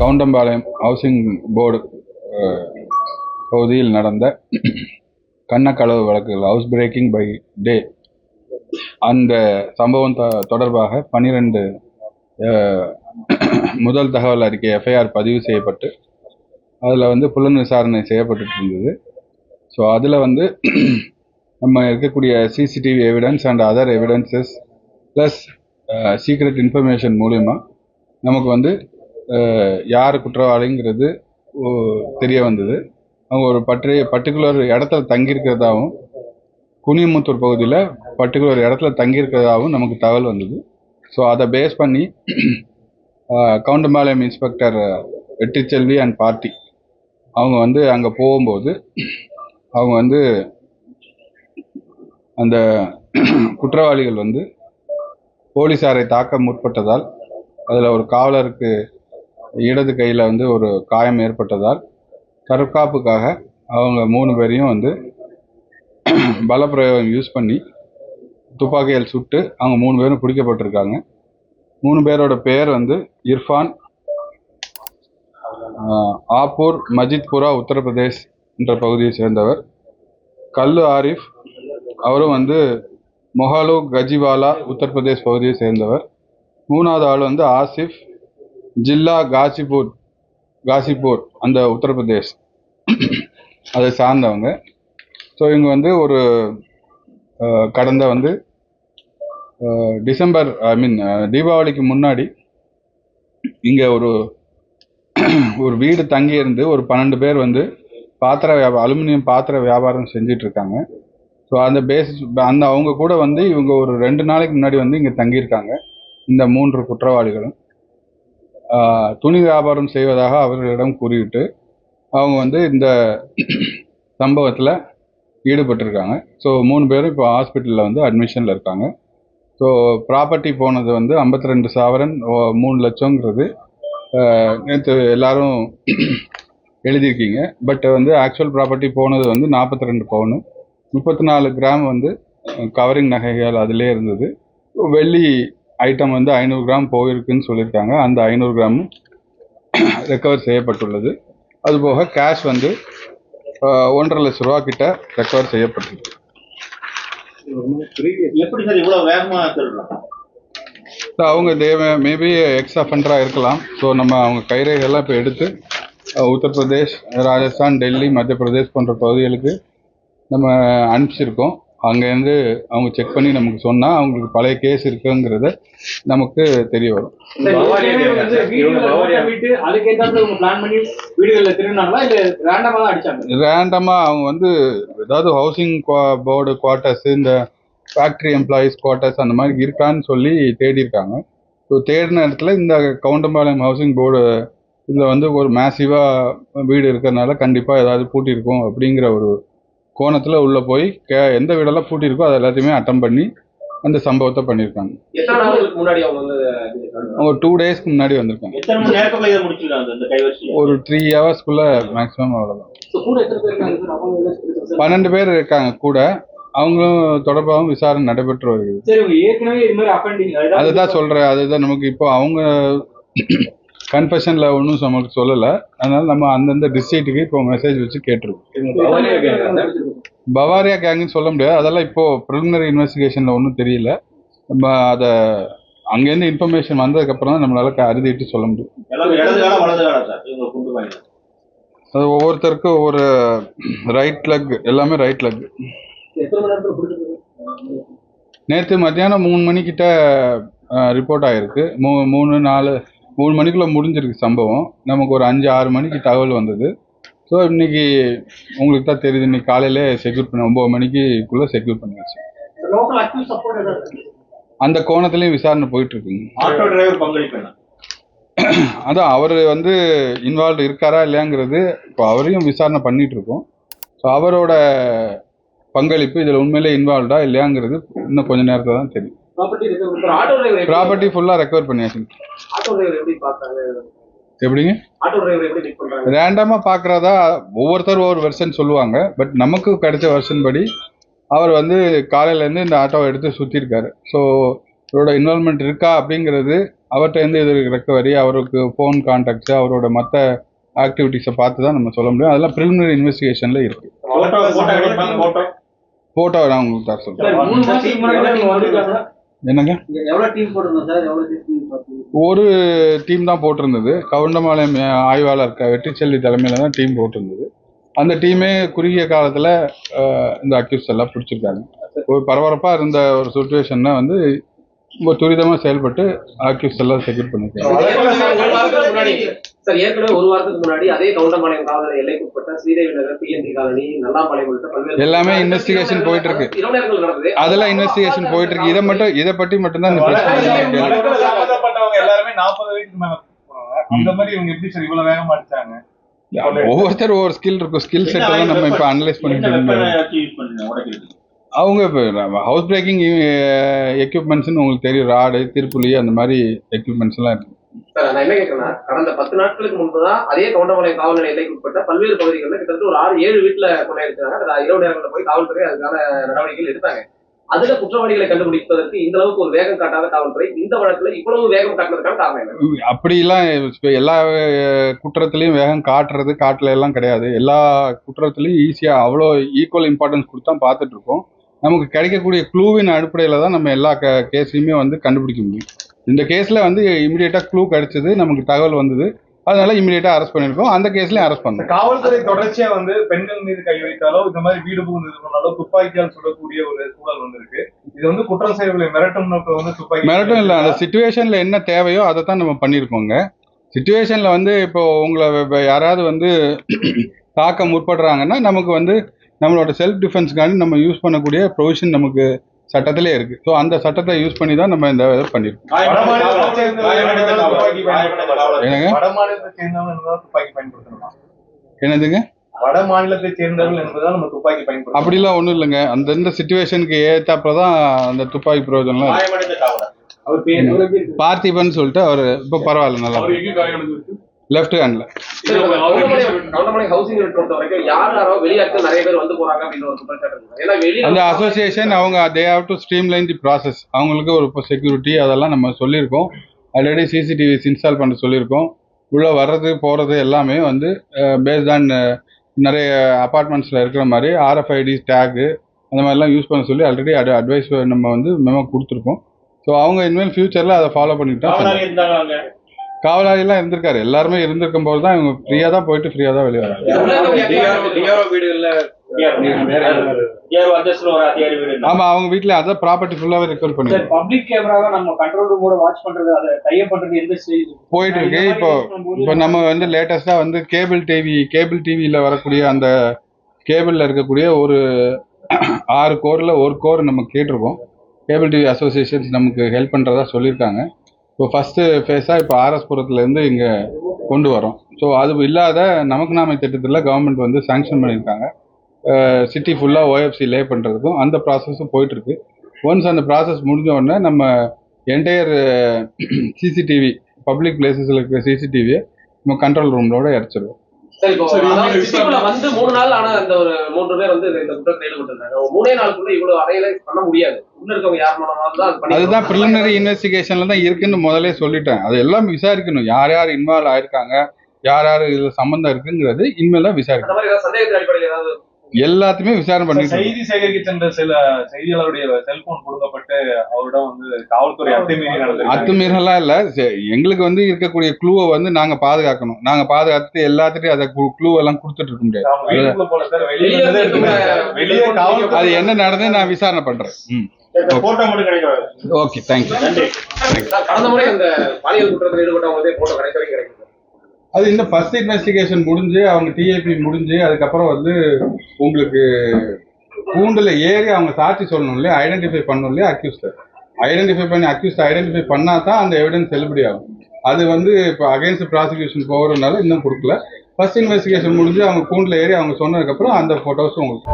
Goundampalayam housing board பகுதியில் நடந்த கண்ணக்களவு வழக்குகள் ஹவுஸ் பிரேக்கிங் பை டே அந்த சம்பவம் தொ- தொடர்பாக பன்னிரெண்டு முதல் தகவல் அறிக்கை எஃப்ஐஆர் பதிவு செய்யப்பட்டு அதில் வந்து புலன் விசாரணை செய்யப்பட்டுட்டு இருந்தது. ஸோ அதில் வந்து நம்ம இருக்கக்கூடிய CCTV evidence and other evidences plus secret information மூலிமா நமக்கு வந்து யார் குற்றவாளிங்கிறது தெரிய வந்தது அவங்க ஒரு பற்றி பர்டிகுலர் இடத்துல தங்கியிருக்கிறதாகவும் குனியமுத்தூர் பகுதியில் பர்டிகுலர் இடத்துல தங்கியிருக்கிறதாகவும் நமக்கு தகவல் வந்தது. ஸோ அதை பேஸ் பண்ணி Koundampalayam inspector Vetrichelvi and party அவங்க வந்து அங்கே போகும்போது அவங்க வந்து அந்த குற்றவாளிகள் வந்து போலீஸாரை தாக்க முற்பட்டதால் அதில் ஒரு காவலருக்கு இடது கையில் வந்து ஒரு காயம் ஏற்பட்டதால் தற்காப்புக்காக அவங்க மூணு பேரையும் வந்து பலப்பிரயோகம் யூஸ் பண்ணி துப்பாக்கியால் சுட்டு அவங்க மூணு பேரும் பிடிக்கப்பட்டிருக்காங்க மூணு பேரோட பேர் வந்து இர்ஃபான் ஆப்பூர் மஜித்புரா உத்தரப்பிரதேஷ் என்ற பகுதியை சேர்ந்தவர். கல்லு ஆரிஃப் அவரும் வந்து மொஹாலு கஜிவாலா உத்தரப்பிரதேஷ் பகுதியை சேர்ந்தவர். மூணாவது ஆள் வந்து ஆசிஃப் ஜில்லா காசிபூர் காசிப்பூர் அந்த உத்தரப்பிரதேஷ். அதை சார்ந்தவங்க. ஸோ இவங்க வந்து ஒரு கடந்த வந்து டிசம்பர் ஐ மீன் தீபாவளிக்கு முன்னாடி இங்கே ஒரு ஒரு வீடு தங்கியிருந்து ஒரு பன்னெண்டு பேர் வந்து பாத்திர வியாபாரம் அலுமினியம் பாத்திர வியாபாரம் செஞ்சிட்ருக்காங்க. ஸோ அந்த பேஸ் அந்த அவங்க கூட வந்து இவங்க ஒரு ரெண்டு நாளைக்கு முன்னாடி வந்து இங்கே தங்கியிருக்காங்க. இந்த மூன்று குற்றவாளிகளும். துணி வியாபாரம் செய்வதாக அவர்களிடம் கூறிவிட்டு அவங்க வந்து இந்த சம்பவத்தில் ஈடுபட்டிருக்காங்க. ஸோ மூணு பேரும் இப்போ ஹாஸ்பிட்டலில் வந்து அட்மிஷனில் இருக்காங்க. ஸோ ப்ராப்பர்ட்டி போனது வந்து 52 ரெண்டு சாவரன் ஓ- மூணு லட்சங்கிறது நேற்று எல்லாரும் எழுதியிருக்கீங்க. பட் வந்து ஆக்சுவல் ப்ராப்பர்ட்டி போனது வந்து 42 ரெண்டு பவுனு. முப்பத்தி நாலு கிராம் வந்து கவரிங் நகைகள் அதிலே இருந்தது. வெள்ளி ஐட்டம் வந்து ஐநூறு கிராம் போயிருக்குன்னு சொல்லியிருக்காங்க. அந்த ஐநூறு கிராமும் ரெக்கவர் செய்யப்பட்டுள்ளது. அதுபோக கேஷ் வந்து ஒன்றரை லட்ச ரூபா கிட்ட ரெக்கவர் ஸோ அவங்க தேவ மேபி எக்ஸ் அஃபண்டராக இருக்கலாம். ஸோ நம்ம அவங்க கைரேகையெல்லாம் இப்போ எடுத்து உத்தரப்பிரதேஷ் ராஜஸ்தான் டெல்லி மத்திய பிரதேஷ் போன்ற பகுதிகளுக்கு நம்ம அனுப்பிச்சிருக்கோம். அங்கேருந்து அவங்க செக் பண்ணி நமக்கு சொன்னால் அவங்களுக்கு பழைய கேஸ் இருக்குங்கிறத நமக்கு தெரிய வரும். அதுக்கேற்றாப்புல இவங்க பிளான் பண்ணி வீடுகள்ல திருடினாங்களா? இல்ல ரேண்டமா தான் அடிச்சாங்க ரேண்டமாக அவங்க வந்து ஏதாவது ஹவுசிங் போர்டு குவார்ட்டர்ஸ் இந்த ஃபேக்ட்ரி எம்ப்ளாயீஸ் குவார்ட்டர்ஸ் அந்த மாதிரி இருக்கான்னு சொல்லி தேடி இருக்காங்க ஸோ தேடின இடத்துல இந்த கவுண்டம்பாளையம் ஹவுசிங் போர்டு இதில் வந்து ஒரு மேசிவாக வீடு இருக்கிறதுனால கண்டிப்பாக ஏதாவது பூட்டியிருக்கும் அப்படிங்கிற ஒரு கோணத்தில் உள்ளே போய் கே எந்த வீடெல்லாம் பூட்டியிருக்கோ அது எல்லாத்தையுமே அட்டம் பண்ணி அந்த சம்பவத்தை பண்ணியிருக்காங்க. அவங்க டூ டேஸ்க்கு முன்னாடி வந்திருக்காங்க. ஒரு த்ரீ ஹவர்ஸ்க்குள்ளே மேக்ஸிமம் அவ்வளோதான் பன்னெண்டு பேர் இருக்காங்க கூட. அவங்களும் தொடர்பாகவும் விசாரணை நடைபெற்று வருகிறது. அஃபண்டிங் அதுதான் சொல்றேன். அதுதான் நமக்கு இப்போ அவங்க கன்ஃபெஷன்ல ஒன்றும் நமக்கு சொல்லல. அதனால நம்ம அந்தந்த டிஸ்ட்ரிக்ட்டுக்கு இப்போ மெசேஜ் வச்சு கேட்டிருக்கோம். பவாரியா கேங்குன்னு சொல்ல முடியாது. அதெல்லாம் இப்போ ப்ரிலிமினரி இன்வெஸ்டிகேஷன்ல ஒன்றும் தெரியல. நம்ம அதை அங்கேருந்து இன்ஃபர்மேஷன் வந்ததுக்கு அப்புறம் தான் நம்மளால அறுதிட்டு சொல்ல முடியும். அது ஒவ்வொருத்தருக்கும் ஒவ்வொரு ரைட் லெக் எல்லாமே ரைட் லெக் நேற்று மத்தியானம் மூணு மணிக்கிட்ட ரிப்போர்ட் ஆயிருக்கு. மூ மூணு நாலு மூணு மணிக்குள்ளே முடிஞ்சிருக்கு சம்பவம். நமக்கு ஒரு அஞ்சு ஆறு மணிக்கு தகவல் வந்தது. ஸோ இன்னைக்கு உங்களுக்கு தான் தெரியுது இன்னைக்கு காலையிலே செக்யூர் பண்ணி ஒம்பது மணிக்குள்ளே செக்யூர் பண்ணியாச்சு. அந்த கோணத்துலேயும் விசாரணை போயிட்டு இருக்குங்க அதான் அவர் வந்து இன்வால்வ் இருக்காரா இல்லையாங்கிறது இப்போ அவரையும் விசாரணை பண்ணிட்டு இருக்கோம் ஸோ அவரோட பங்களிப்பு இதில் உண்மையிலே இன்வால்வ்டா இல்லையாங்கிறது இன்னும் கொஞ்ச நேரத்தில் தான் தெரியும். ப்ராப்பர்ட்டி இருக்கு ஃபுல்லாக ரெக்கவர் பண்ணியாச்சு. எப்படிங்க? ரேண்டமா பார்க்கறதா ஒவ்வொருத்தர் ஒவ்வொரு வெர்ஷன் சொல்லுவாங்க. பட் நமக்கு கிடைச்ச வெர்ஷன் படி அவர் வந்து காலையில இருந்து இந்த ஆட்டோவை எடுத்து சுத்திருக்காரு. ஸோ இவரோட இன்வால்மெண்ட் இருக்கா அப்படிங்கிறது அவர்கிட்ட இருந்து இது ரெக்கவரி அவருக்கு ஃபோன் கான்டாக்ட்ஸ் அவரோட மற்ற ஆக்டிவிட்டீஸை பார்த்து தான் நம்ம சொல்ல முடியும். அதெல்லாம் ப்ரிலிமினரி இன்வெஸ்டிகேஷனில் இருக்குது போட்டோ ஃபோட்டோ நான் உங்களுக்கு தர சொல்கிறேன் என்னங்க? ஒரு டீம் தான் போட்டிருந்தது. கவுண்டமாலயம் ஆய்வாளர் வெற்றிச்செல்வி தலைமையில் தான் டீம் போட்டிருந்தது. அந்த டீமே குறுகிய காலத்தில் இந்த அக்யூஸ் எல்லாம் பிடிச்சிருக்காங்க. ஒரு பரபரப்பாக இருந்த ஒரு சுச்சுவேஷன்னா வந்து ரொம்ப துரிதமாக செயல்பட்டு அக்யூஸ் எல்லாம் செக்யூர் முன்னாடி சார் ஏற்கனவே ஒரு வாரத்துக்கு முன்னாடி அதே கவுண்டம்பாளையம் காவல் எல்லைக்குட்பட்ட ஸ்ரீதேவி நகர் பிஎன்டி காலனி நல்லாம்பாளையம் எல்லாமே investigation போயிட்டு இருக்கு. அதெல்லாம் இன்வெஸ்டிகேஷன் போயிட்டு இருக்கு இதை மட்டும் இதை பற்றி மட்டும்தான் இந்த பிரச்சனை எல்லாருமே நாற்பது வயசுக்கு மேல போறாங்க. அந்த மாதிரி இவங்க எப்படி சார் இவ்வளவு வேகமா அடிச்சாங்க? ஒவ்வொருத்தர் ஒவ்வொரு ஸ்கில் இருக்கும். ஸ்கில் செட் எல்லாம் நம்ம இப்போ அனலைஸ் பண்ணிட்டு இருக்கோம். அவங்க இப்போ ஹவுஸ் பிரேக்கிங் எக்யூப்மெண்ட்ஸ்னு உங்களுக்கு தெரியும். ராடு திருப்புலி அந்த மாதிரி எக்யூப்மெண்ட்ஸ் எல்லாம் இருக்கு. சார் நான் என்ன கேட்கறேன்னா கடந்த பத்து நாட்களுக்கு முன்பு தான் அதே கவுண்டம்பாளையம் காவல் நிலைய எல்லைக்குட்பட்ட பல்வேறு பகுதிகளில் கிட்டத்தட்ட ஒரு ஆறு ஏழு வீட்டுல கொண்டாயிருக்காங்க அது இரவு நேரங்களில் போய் காவல்துறை அதுக்கான நடவடிக்கைகள் எடுத்தாங்க. அதுல குற்றவாளிகளை கண்டுபிடிப்பதற்கு இந்த அளவுக்கு ஒரு வேகம் காட்டாத காவல்துறை இந்த வழக்குல இவ்வளவு வேகம் காட்டுறதுக்கான காரணம் அப்படிலாம் எல்லா அஹ், குற்றத்துலயும் வேகம் காட்டுறது காட்டல எல்லாம் கிடையாது. எல்லா குற்றத்துலயும் ஈஸியா அவ்வளோ ஈக்குவல் இம்பார்ட்டன்ஸ் கொடுத்தா பார்த்துட்டு இருக்கோம். நமக்கு கிடைக்கக்கூடிய க்ளூவின் அடிப்படையில் தான் நம்ம எல்லா கேஸையுமே வந்து கண்டுபிடிக்க முடியும். இந்த கேஸில் வந்து இமிடியேட்டாக க்ளூ கிடைச்சது நமக்கு தகவல் வந்தது. அதனால இமிடியேட்டாக அரெஸ்ட் பண்ணியிருக்கோம். அந்த கேஸ்லையும் அரெஸ்ட் பண்ணோம். காவல்துறை தொடர்ச்சியா வந்து பெண்கள் மீது கை வைத்தாலோ இந்த மாதிரி வீடு புகுந்து பண்ணாலோ துப்பாக்கியால் சுடக்கூடிய ஒரு சூழல் வந்திருக்கு. இது வந்து குற்றம் செய்யவில்லை மிரட்டும் வந்து துப்பாக்கி மிரட்டும் இல்லை. அந்த சுச்சுவேஷனில் என்ன தேவையோ அதை தான் நம்ம பண்ணியிருக்கோங்க. சுச்சுவேஷனில் வந்து இப்போ உங்களை யாராவது வந்து தாக்க முற்படுறாங்கன்னா நமக்கு வந்து நம்மளோட செல்ஃப் டிஃபென்ஸ்க்காண்டி நம்ம யூஸ் பண்ணக்கூடிய ப்ரொவிஷன் நமக்கு சட்டத்திலே இருக்கு. ஸோ அந்த சட்டத்தை யூஸ் பண்ணி தான் நம்ம இந்த இதை. பயன்படுத்தலாம். என்னங்க? என்னதுங்க? வட மாநிலத்தை சேர்ந்தவர்கள் என்பதால் நம்ம துப்பாக்கி பயன்படுத்தலாம் அப்படிலாம் ஒன்றும் இல்லைங்க. அந்தந்த சுச்சுவேஷனுக்கு ஏத்தாப்புல தான் அந்த துப்பாக்கி பிரயோஜனம்லாம் இருக்கு. காயமடைந்த காவலர் அவர் பேர் எவ்வளவு பேர் இருக்கு? பார்த்திபன் சொல்லிட்டு அவர் இப்போ பரவாயில்ல நல்லா லெஃப்ட் ஹேண்ட்ல அந்த அசோசியேஷன் அவங்க they have to streamline the process அவங்களுக்கு ஒரு செக்யூரிட்டி அதெல்லாம் நம்ம சொல்லியிருக்கோம். ஆல்ரெடி சிசிடிவிஸ் இன்ஸ்டால் பண்ண சொல்லியிருக்கோம். உள்ளே வர்றது போகிறது எல்லாமே வந்து பேஸ்ட் ஆன் நிறைய அப்பார்ட்மெண்ட்ஸில் இருக்கிற மாதிரி ஆர்எஃப்ஐடி டேகு அந்த மாதிரிலாம் யூஸ் பண்ண சொல்லி ஆல்ரெடி அட் அட்வைஸ் நம்ம வந்து மெமோ கொடுத்துருக்கோம். ஸோ அவங்க இனிமேல் ஃபியூச்சரில் அதை ஃபாலோ பண்ணிக்கிட்டா அங்க காவலாளிலாம் இருந்திருக்காரு. எல்லாருமே இருந்திருக்கும் போது தான் இவங்க ஃப்ரீயாக தான் போயிட்டு ஃப்ரீயாக தான் வெளியே வராங்க. ஆமாம் அவங்க வீட்டில் அதான் ப்ராப்பர்ட்டி ஃபுல்லாகவே ரெக்கவர் பண்ணி பப்ளிக் கேமராவை நம்ம கண்ட்ரோல் ரூமோட வாட்ச் பண்றது அதை டைப் பண்றது எந்த ஸ்டேஜ் போயிட்டு இருக்கு. இப்போ இப்போ நம்ம வந்து லேட்டஸ்டா வந்து கேபிள் டிவி கேபிள் டிவியில் வரக்கூடிய அந்த கேபிளில் இருக்கக்கூடிய ஒரு ஆறு கோரில் ஒரு கோர் நம்ம கேட்டிருக்கோம். கேபிள் டிவி அசோசியேஷன்ஸ் நமக்கு ஹெல்ப் பண்ணுறதா சொல்லியிருக்காங்க. இப்போ ஃபஸ்ட்டு ஃபேஸாக இப்போ ஆர்எஸ் புரத்துலேருந்து இங்கே கொண்டு வரோம். ஸோ அது இல்லாத நமக்கு நாமை திட்டத்தில் கவர்மெண்ட் வந்து சாங்ஷன் பண்ணியிருக்காங்க. சிட்டி ஃபுல்லாக ஓஎஃப்சி லே பண்ணுறதுக்கும் அந்த ப்ராசஸும் போயிட்டுருக்கு. ஒன்ஸ் அந்த ப்ராசஸ் முடிஞ்ச உடனே நம்ம என்டையர் சிசிடிவி பப்ளிக் பிளேசஸில் இருக்கிற சிசிடிவியை நம்ம கண்ட்ரோல் ரூம்லோட இறச்சிடுவோம் சரி இப்போ வந்து மூணு நாள் ஆன அந்த ஒரு மூன்று பேர் வந்து இந்த குற்றத்தை ஈடுபட்டிருந்தாங்க மூணே நாளுக்குள்ள இவ்வளவு அடையலை பண்ண முடியாது. உள்ள இருக்கவங்க யார் மூலமாவது தான் அது பண்ணி அதுதான் ப்ரிலிமினரி இன்வெஸ்டிகேஷன்ல தான் இருக்குன்னு முதல்ல சொல்லிட்டேன். அது எல்லாம் விசாரிக்கணும். யார் யார் இன்வால்வ் ஆயிருக்காங்க? யார் யார் இதுல சம்மந்தம் இருக்குங்கிறது இனிமேல் தான் விசாரிக்கணும். எல்லாத்தையுமே விசாரணை இருக்கோம். செய்தி சேகரிக்க சென்ற சில செய்தியாளருடைய செல்போன் கொடுக்கப்பட்டு அவரிடம் வந்து காவல்துறை அத்துமீறி அத்துமீறலாம் இல்ல. எங்களுக்கு வந்து இருக்கக்கூடிய க்ளூவை வந்து நாங்க பாதுகாக்கணும். நாங்க பாதுகாத்துட்டு எல்லாத்துட்டையும் அதை க்ளூ எல்லாம் கொடுத்துட்டு இருக்க முடியாது. அது என்ன நடந்து நான் விசாரணை பண்றேன். ம். இந்த போட்டோ மட்டும் கிடைக்கும் ஓகே தேங்க்யூ நன்றி. கடந்த முறை அந்த பாலியல் குற்றத்தில் ஈடுபட்டவங்க போட்டோ கடைசி வரைக்கும் கிடைக்கும். அது இன்னும் ஃபர்ஸ்ட் இன்வெஸ்டிகேஷன் முடிஞ்சு அவங்க டிஏபி முடிஞ்சு அதுக்கப்புறம் வந்து உங்களுக்கு கூண்டில் ஏறி அவங்க சாட்சி சொல்லணும் இல்லையா? ஐடென்டிஃபை பண்ணணும் இல்லையா? அக்யூஸ்டர் ஐடென்டிஃபை பண்ணி அக்யூஸ்ட் ஐடென்டிஃபை பண்ணால் தான் அந்த எவிடன்ஸ் செல்லுபடி ஆகும். அது வந்து இப்போ அகேன்ஸ்ட் ப்ராசிக்யூஷன் போகிறதுனால இன்னும் கொடுக்கல. ஃபர்ஸ்ட் இன்வெஸ்டிகேஷன் முடிஞ்சு அவங்க கூண்டில் ஏறி அவங்க சொன்னதுக்கப்புறம் அந்த ஃபோட்டோஸும் உங்களுக்கு.